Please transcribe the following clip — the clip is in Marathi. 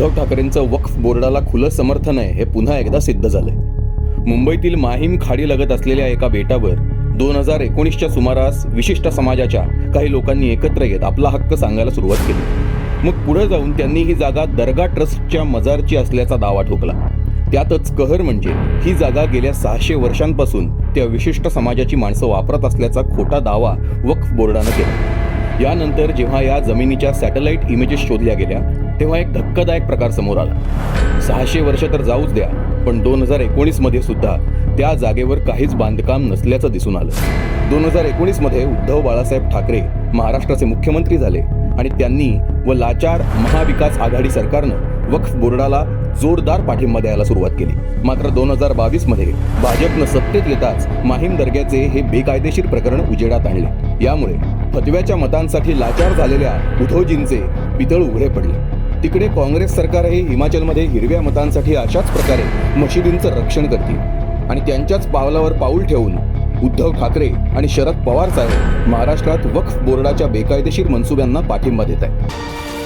उद्धव ठाकरेंचं वक्फ बोर्डाला खुलं समर्थन आहे हे पुन्हा एकदा सिद्ध झालंय. मुंबईतील माहीम खाडी लगत असलेल्या एका बेटावर दोन हजार एकोणीसच्या सुमारास विशिष्ट समाजाच्या काही लोकांनी एकत्र येत आपला हक्क सांगायला सुरुवात केली. मग पुढे जाऊन त्यांनी ही जागा दर्गा ट्रस्टच्या मजारची असल्याचा दावा ठोकला. त्यातच कहर म्हणजे ही जागा गेल्या सहाशे वर्षांपासून त्या विशिष्ट समाजाची माणसं वापरत असल्याचा खोटा दावा वक्फ बोर्डानं केला. यानंतर जेव्हा या जमिनीच्या सॅटेलाइट इमेजेस शोधल्या गेल्या तेव्हा एक धक्कादायक प्रकार समोर आला. सहाशे वर्ष तर जाऊच द्या पण दोन हजार एकोणीसमध्ये सुद्धा त्या जागेवर काहीच बांधकाम नसल्याचं दिसून आलं. दोन हजार एकोणीसमध्ये उद्धव बाळासाहेब ठाकरे महाराष्ट्राचे मुख्यमंत्री झाले आणि त्यांनी व लाचार महाविकास आघाडी सरकारनं वक्फ बोर्डाला जोरदार पाठिंबा द्यायला सुरुवात केली. मात्र दोन हजार बावीसमध्ये भाजपनं सत्तेत येताच माहीम दर्ग्याचे हे बेकायदेशीर प्रकरण उजेडात आणले. यामुळे फतव्याच्या मतांसाठी लाचार झालेल्या उद्धवजींचे पितळ उघडे पडले. तिकडे काँग्रेस सरकारही हिमाचलमध्ये हिरव्या मतांसाठी अशाच प्रकारे मशिदींचं रक्षण करतील आणि त्यांच्याच पावलावर पाऊल ठेवून उद्धव ठाकरे आणि शरद पवार साहेब महाराष्ट्रात वक्फ बोर्डाच्या बेकायदेशीर मनसुब्यांना पाठिंबा देत आहेत